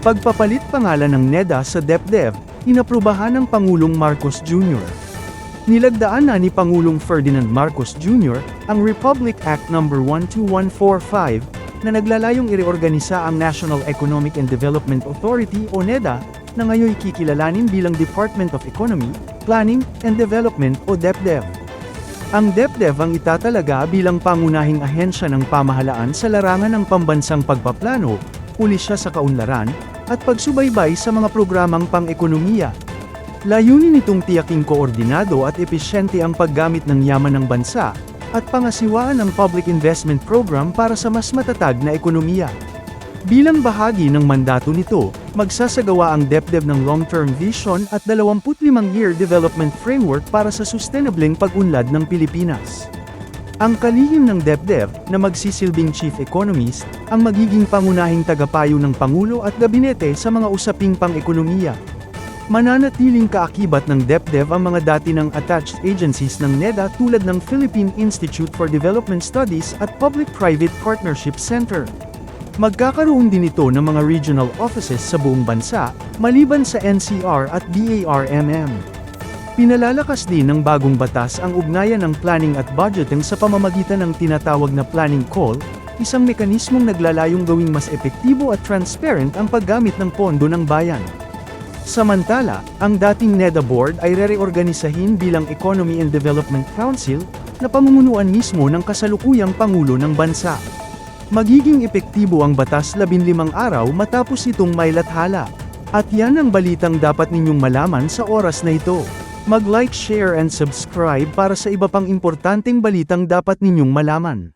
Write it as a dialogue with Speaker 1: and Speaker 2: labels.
Speaker 1: Pagpapalit pangalan ng NEDA sa DepDev, inaprubahan ng Pangulong Marcos Jr. Nilagdaan na ni Pangulong Ferdinand Marcos Jr. ang Republic Act No. 12145 na naglalayong ireorganisa ang National Economic and Development Authority o NEDA na ngayon kikilalanin bilang Department of Economy, Planning, and Development o DepDev. Ang DepDev ang itatalaga bilang pangunahing ahensya ng pamahalaan sa larangan ng pambansang pagpaplano, pulisya sa kaunlaran, at pagsubaybay sa mga programang pang-ekonomiya. Layunin nitong tiyaking koordinado at episyente ang paggamit ng yaman ng bansa, at pangasiwaan ang public investment program para sa mas matatag na ekonomiya. Bilang bahagi ng mandato nito, magsasagawa ang DepDev ng long-term vision at 25-year development framework para sa sustainableng pag-unlad ng Pilipinas. Ang kalihim ng DepDev, na magsisilbing chief economist, ang magiging pangunahing tagapayo ng Pangulo at Gabinete sa mga usaping pang-ekonomiya. Mananatiling kaakibat ng DepDev ang mga dati ng attached agencies ng NEDA tulad ng Philippine Institute for Development Studies at Public-Private Partnership Center. Magkakaroon din ito ng mga regional offices sa buong bansa, maliban sa NCR at BARMM. Pinalalakas din ng bagong batas ang ugnayan ng planning at budgeting sa pamamagitan ng tinatawag na planning call, isang mekanismong naglalayong gawing mas epektibo at transparent ang paggamit ng pondo ng bayan. Samantala, ang dating NEDA board ay rereorganisahin bilang Economy and Development Council, na pamumunuan mismo ng kasalukuyang Pangulo ng Bansa. Magiging epektibo ang batas 15 araw matapos itong mailathala. At yan ang balitang dapat ninyong malaman sa oras na ito. Mag-like, share and subscribe para sa iba pang importanteng balitang dapat ninyong malaman.